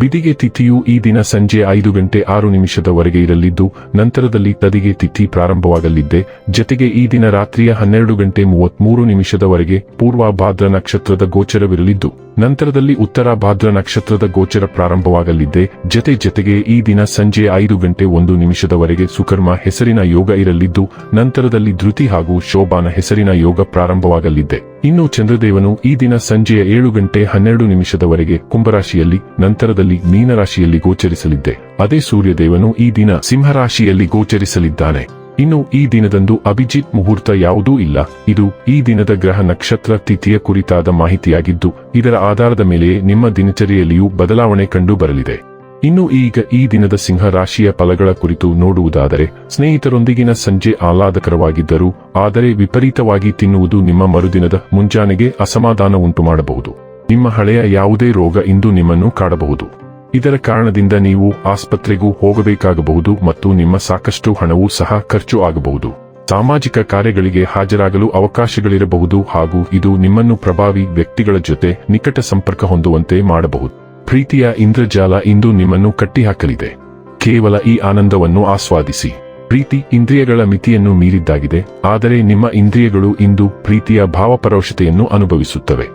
ಬಿದಿಗೆ ತಿಥಿಯು ಈ ದಿನ ಸಂಜೆ ಐದು ಗಂಟೆ ಆರು ನಿಮಿಷದವರೆಗೆ ಇರಲಿದ್ದು, ನಂತರದಲ್ಲಿ ತದಿಗೆ ತಿಥಿ ಪ್ರಾರಂಭವಾಗಲಿದ್ದೆ. ಜತೆಗೆ ಈ ದಿನ ರಾತ್ರಿಯ ಹನ್ನೆರಡು ಗಂಟೆ ಮೂವತ್ಮೂರು ನಿಮಿಷದವರೆಗೆ ಪೂರ್ವ ಭಾದ್ರ ನಕ್ಷತ್ರದ ಗೋಚರವಿರಲಿದ್ದು ನಂತರದಲ್ಲಿ ಉತ್ತರ ಭಾದ್ರ ನಕ್ಷತ್ರದ ಗೋಚರ ಪ್ರಾರಂಭವಾಗಲಿದ್ದೆ ಜತೆ ಜತೆಗೆ ಈ ದಿನ ಸಂಜೆ ಐದು ಗಂಟೆ ಒಂದು ನಿಮಿಷದವರೆಗೆ ಸುಕರ್ಮ ಹೆಸರಿನ ಯೋಗ ಇರಲಿದ್ದು, ನಂತರದಲ್ಲಿ ಧೃತಿ ಹಾಗೂ ಶೋಭಾನ ಹೆಸರಿನ ಯೋಗ ಪ್ರಾರಂಭವಾಗಲಿದ್ದೆ ಇನ್ನು ಚಂದ್ರದೇವನು ಈ ದಿನ ಸಂಜೆಯ ಏಳು ಗಂಟೆ ಹನ್ನೆರಡು ನಿಮಿಷದವರೆಗೆ ಕುಂಭರಾಶಿಯಲ್ಲಿ, ನಂತರದಲ್ಲಿ ಮೀನರಾಶಿಯಲ್ಲಿ ಗೋಚರಿಸಲಿದ್ದೆ. ಅದೇ ಸೂರ್ಯದೇವನು ಈ ದಿನ ಸಿಂಹರಾಶಿಯಲ್ಲಿ ಗೋಚರಿಸಲಿದ್ದಾನೆ. ಇನ್ನು ಈ ದಿನದಂದು ಅಭಿಜಿತ್ ಮುಹೂರ್ತ ಯಾವುದೂ ಇಲ್ಲ. ಇದು ಈ ದಿನದ ಗ್ರಹ ನಕ್ಷತ್ರ ತಿಥಿಯ ಕುರಿತಾದ ಮಾಹಿತಿಯಾಗಿದ್ದು, ಇದರ ಆಧಾರದ ಮೇಲೆಯೇ ನಿಮ್ಮ ದಿನಚರಿಯಲ್ಲಿಯೂ ಬದಲಾವಣೆ ಕಂಡು ಬರಲಿದೆ. ಇನ್ನು ಈಗ ಈ ದಿನದ ಸಿಂಹ ರಾಶಿಯ ಫಲಗಳ ಕುರಿತು ನೋಡುವುದಾದರೆ, ಸ್ನೇಹಿತರೊಂದಿಗಿನ ಸಂಜೆ ಆಹ್ಲಾದಕರವಾಗಿದ್ದರೂ, ಆದರೆ ವಿಪರೀತವಾಗಿ ತಿನ್ನುವುದು ನಿಮ್ಮ ಮರುದಿನದ ಮುಂಜಾನೆಗೆ ಅಸಮಾಧಾನ ಉಂಟು ಮಾಡಬಹುದು ನಿಮ್ಮ ಹಳೆಯ ಯಾವುದೇ ರೋಗ ಇಂದು ನಿಮ್ಮನ್ನು ಕಾಡಬಹುದು. ಇದರ ಕಾರಣದಿಂದ ನೀವು ಆಸ್ಪತ್ರೆಗೂ ಹೋಗಬೇಕಾಗಬಹುದು ಮತ್ತು ನಿಮ್ಮ ಸಾಕಷ್ಟು ಹಣವೂ ಸಹ ಖರ್ಚು ಆಗಬಹುದು. ಸಾಮಾಜಿಕ ಕಾರ್ಯಗಳಿಗೆ ಹಾಜರಾಗಲು ಅವಕಾಶಗಳಿರಬಹುದು ಹಾಗೂ ಇದು ನಿಮ್ಮನ್ನು ಪ್ರಭಾವಿ ವ್ಯಕ್ತಿಗಳ ಜೊತೆ ನಿಕಟ ಸಂಪರ್ಕ ಹೊಂದುವಂತೆ ಮಾಡಬಹುದು. ಪ್ರೀತಿಯ ಇಂದ್ರಜಾಲ ಇಂದು ನಿಮ್ಮನ್ನು ಕಟ್ಟಿಹಾಕಲಿದೆ. ಕೇವಲ ಈ ಆನಂದವನ್ನು ಆಸ್ವಾದಿಸಿ. ಪ್ರೀತಿ ಇಂದ್ರಿಯಗಳ ಮಿತಿಯನ್ನು ಮೀರಿದ್ದಾಗಿದೆ, ಆದರೆ ನಿಮ್ಮ ಇಂದ್ರಿಯಗಳು ಇಂದು ಪ್ರೀತಿಯ ಭಾವಪರೋಷತೆಯನ್ನು ಅನುಭವಿಸುತ್ತವೆ.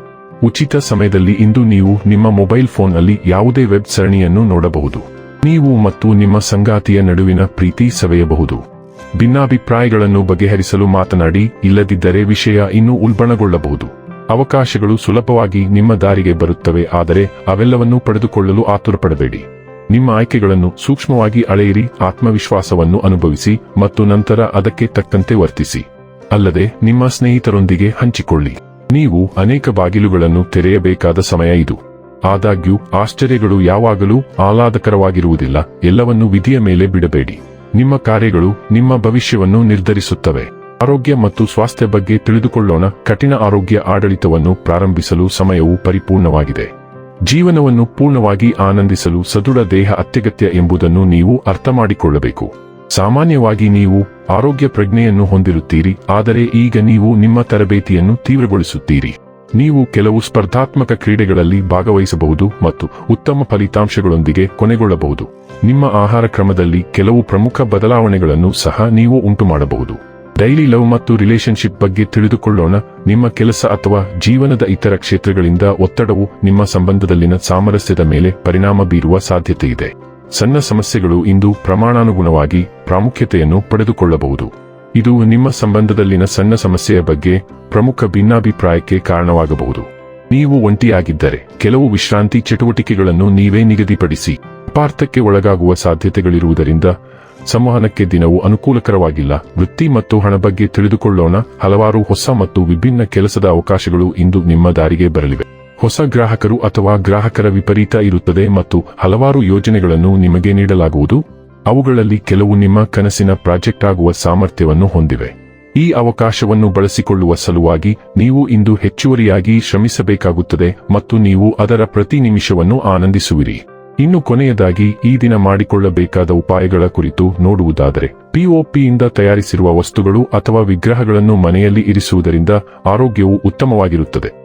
ಉಚಿತ ಸಮಯದಲ್ಲಿ ಇಂದು ನೀವು ನಿಮ್ಮ ಮೊಬೈಲ್ ಫೋನ್ನಲ್ಲಿ ಯಾವುದೇ ವೆಬ್ ಸರಣಿಯನ್ನು ನೋಡಬಹುದು. ನೀವು ಮತ್ತು ನಿಮ್ಮ ಸಂಗಾತಿಯ ನಡುವಿನ ಪ್ರೀತಿ ಸವೆಯಬಹುದು. ಭಿನ್ನಾಭಿಪ್ರಾಯಗಳನ್ನು ಬಗೆಹರಿಸಲು ಮಾತನಾಡಿ, ಇಲ್ಲದಿದ್ದರೆ ವಿಷಯ ಇನ್ನೂ ಉಲ್ಬಣಗೊಳ್ಳಬಹುದು. ಅವಕಾಶಗಳು ಸುಲಭವಾಗಿ ನಿಮ್ಮ ದಾರಿಗೆ ಬರುತ್ತವೆ, ಆದರೆ ಅವೆಲ್ಲವನ್ನೂ ಪಡೆದುಕೊಳ್ಳಲು ಆತುರಪಡಬೇಡಿ. ನಿಮ್ಮ ಆಯ್ಕೆಗಳನ್ನು ಸೂಕ್ಷ್ಮವಾಗಿ ಅಳೆಯಿರಿ, ಆತ್ಮವಿಶ್ವಾಸವನ್ನು ಅನುಭವಿಸಿ ಮತ್ತು ನಂತರ ಅದಕ್ಕೆ ತಕ್ಕಂತೆ ವರ್ತಿಸಿ. ಅಲ್ಲದೆ, ನಿಮ್ಮ ಸ್ನೇಹಿತರೊಂದಿಗೆ ಹಂಚಿಕೊಳ್ಳಿ. ನೀವು ಅನೇಕ ಬಾಗಿಲುಗಳನ್ನು ತೆರೆಯಬೇಕಾದ ಸಮಯ ಇದು. ಆದಾಗ್ಯೂ, ಆಶ್ಚರ್ಯಗಳು ಯಾವಾಗಲೂ ಆಹ್ಲಾದಕರವಾಗಿರುವುದಿಲ್ಲ. ಎಲ್ಲವನ್ನೂ ವಿಧಿಯ ಮೇಲೆ ಬಿಡಬೇಡಿ. ನಿಮ್ಮ ಕಾರ್ಯಗಳು ನಿಮ್ಮ ಭವಿಷ್ಯವನ್ನು ನಿರ್ಧರಿಸುತ್ತವೆ. ಆರೋಗ್ಯ ಮತ್ತು ಸ್ವಾಸ್ಥ್ಯ ಬಗ್ಗೆ ತಿಳಿದುಕೊಳ್ಳೋಣ. ಕಠಿಣ ಆರೋಗ್ಯ ಆಡಳಿತವನ್ನು ಪ್ರಾರಂಭಿಸಲು ಸಮಯವು ಪರಿಪೂರ್ಣವಾಗಿದೆ. ಜೀವನವನ್ನು ಪೂರ್ಣವಾಗಿ ಆನಂದಿಸಲು ಸದೃಢ ದೇಹ ಅತ್ಯಗತ್ಯ ಎಂಬುದನ್ನು ನೀವು ಅರ್ಥ ಮಾಡಿಕೊಳ್ಳಬೇಕು ಸಾಮಾನ್ಯವಾಗಿ ನೀವು ಆರೋಗ್ಯ ಪ್ರಜ್ಞೆಯನ್ನು ಹೊಂದಿರುತ್ತೀರಿ, ಆದರೆ ಈಗ ನೀವು ನಿಮ್ಮ ತರಬೇತಿಯನ್ನು ತೀವ್ರಗೊಳಿಸುತ್ತೀರಿ. ನೀವು ಕೆಲವು ಸ್ಪರ್ಧಾತ್ಮಕ ಕ್ರೀಡೆಗಳಲ್ಲಿ ಭಾಗವಹಿಸಬಹುದು ಮತ್ತು ಉತ್ತಮ ಫಲಿತಾಂಶಗಳೊಂದಿಗೆ ಕೊನೆಗೊಳ್ಳಬಹುದು. ನಿಮ್ಮ ಆಹಾರ ಕ್ರಮದಲ್ಲಿ ಕೆಲವು ಪ್ರಮುಖ ಬದಲಾವಣೆಗಳನ್ನು ಸಹ ನೀವು ಉಂಟುಮಾಡಬಹುದು. ಡೈಲಿ ಲವ್ ಮತ್ತು ರಿಲೇಶನ್ಶಿಪ್ ಬಗ್ಗೆ ತಿಳಿದುಕೊಳ್ಳೋಣ. ನಿಮ್ಮ ಕೆಲಸ ಅಥವಾ ಜೀವನದ ಇತರ ಕ್ಷೇತ್ರಗಳಿಂದ ಒತ್ತಡವು ನಿಮ್ಮ ಸಂಬಂಧದಲ್ಲಿನ ಸಾಮರಸ್ಯದ ಮೇಲೆ ಪರಿಣಾಮ ಬೀರುವ ಸಾಧ್ಯತೆ ಇದೆ ಸಣ್ಣ ಸಮಸ್ಯೆಗಳು ಇಂದು ಪ್ರಮಾಣಾನುಗುಣವಾಗಿ ಪ್ರಾಮುಖ್ಯತೆಯನ್ನು ಪಡೆದುಕೊಳ್ಳಬಹುದು. ಇದು ನಿಮ್ಮ ಸಂಬಂಧದಲ್ಲಿನ ಸಣ್ಣ ಸಮಸ್ಯೆಯ ಬಗ್ಗೆ ಪ್ರಮುಖ ಭಿನ್ನಾಭಿಪ್ರಾಯಕ್ಕೆ ಕಾರಣವಾಗಬಹುದು. ನೀವು ಒಂಟಿಯಾಗಿದ್ದರೆ ಕೆಲವು ವಿಶ್ರಾಂತಿ ಚಟುವಟಿಕೆಗಳನ್ನು ನೀವೇ ನಿಗದಿಪಡಿಸಿ ಅಪಾರ್ಥಕ್ಕೆ ಒಳಗಾಗುವ ಸಾಧ್ಯತೆಗಳಿರುವುದರಿಂದ ಸಂವಹನಕ್ಕೆ ದಿನವು ಅನುಕೂಲಕರವಾಗಿಲ್ಲ. ವೃತ್ತಿ ಮತ್ತು ಹಣ ಬಗ್ಗೆ ತಿಳಿದುಕೊಳ್ಳೋಣ. ಹಲವಾರು ಹೊಸ ಮತ್ತು ವಿಭಿನ್ನ ಕೆಲಸದ ಅವಕಾಶಗಳು ಇಂದು ನಿಮ್ಮ ದಾರಿಗೆ ಬರಲಿವೆ. ಹೊಸ ಗ್ರಾಹಕರು ಅಥವಾ ಗ್ರಾಹಕರ ವಿಪರೀತ ಇರುತ್ತದೆ ಮತ್ತು ಹಲವಾರು ಯೋಜನೆಗಳನ್ನು ನಿಮಗೆ ನೀಡಲಾಗುವುದು. ಅವುಗಳಲ್ಲಿ ಕೆಲವು ನಿಮ್ಮ ಕನಸಿನ ಪ್ರಾಜೆಕ್ಟ್ ಆಗುವ ಸಾಮರ್ಥ್ಯವನ್ನು ಹೊಂದಿವೆ. ಈ ಅವಕಾಶವನ್ನು ಬಳಸಿಕೊಳ್ಳುವ ಸಲುವಾಗಿ ನೀವು ಇಂದು ಹೆಚ್ಚುವರಿಯಾಗಿ ಶ್ರಮಿಸಬೇಕಾಗುತ್ತದೆ ಮತ್ತು ನೀವು ಅದರ ಪ್ರತಿ ನಿಮಿಷವನ್ನು ಆನಂದಿಸುವಿರಿ. ಇನ್ನು ಕೊನೆಯದಾಗಿ ಈ ದಿನ ಮಾಡಿಕೊಳ್ಳಬೇಕಾದ ಉಪಾಯಗಳ ಕುರಿತು ನೋಡುವುದಾದರೆ ಪಿಒಪಿಯಿಂದ ತಯಾರಿಸಿರುವ ವಸ್ತುಗಳು ಅಥವಾ ವಿಗ್ರಹಗಳನ್ನು ಮನೆಯಲ್ಲಿ ಇರಿಸುವುದರಿಂದ ಆರೋಗ್ಯವು ಉತ್ತಮವಾಗಿರುತ್ತದೆ.